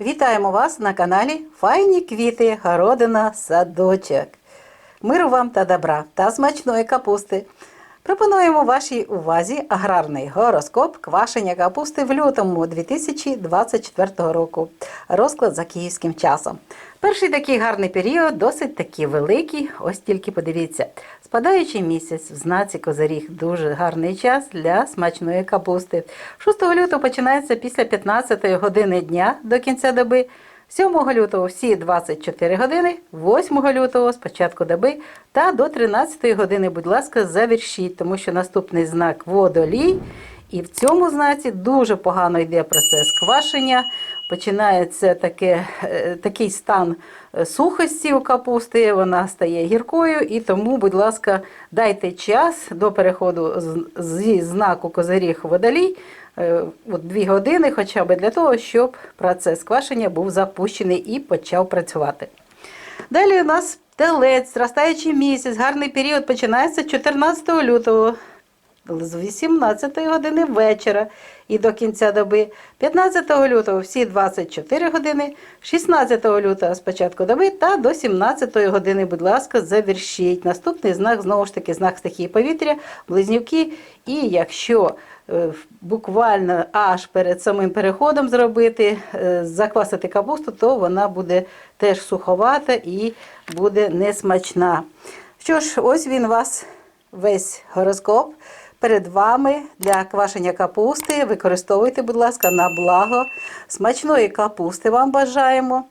Вітаємо вас на каналі Файні квіти, городина, садочок. Миру вам та добра та смачної капусти. Пропонуємо вашій увазі аграрний гороскоп квашення капусти в лютому 2024 року. Розклад за київським часом. Перший такий гарний період, досить таки великий. Ось тільки подивіться. Спадаючий місяць в знаці Козиріг дуже гарний час для смачної капусти. 6 лютого починається після 15 години дня до кінця доби. 7 лютого всі 24 години, 8 лютого з початку доби та до 13 години, будь ласка, завершіть, тому що наступний знак водолій. І в цьому знаці дуже погано йде процес квашення. Починається таке, е, такий стан е, сухості у капусти, вона стає гіркою, і тому, будь ласка, дайте час до переходу зі знаку козиріг водолій, е, от дві години, хоча б для того, щоб процес квашення був запущений і почав працювати. Далі у нас телець, зростаючий місяць, гарний період починається 14 лютого з 18 години вечора і до кінця доби. 15 лютого всі 24 години, 16 лютого з початку доби та до 17 години, будь ласка, завершіть. Наступний знак, знову ж таки, знак стихії повітря, близнюки. І якщо е, буквально аж перед самим переходом зробити, е, заквасити капусту, то вона буде теж суховата і буде несмачна. Що ж, ось він вас весь гороскоп перед вами для квашення капусти. Використовуйте, будь ласка, на благо. Смачної капусти вам бажаємо.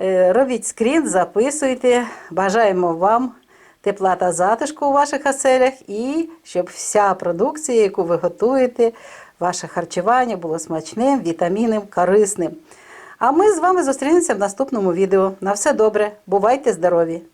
Е, Робіть скрін, записуйте. Бажаємо вам тепла та затишку у ваших оселях і щоб вся продукція, яку ви готуєте, ваше харчування було смачним, вітамінним, корисним. А ми з вами зустрінемося в наступному відео. На все добре, бувайте здорові!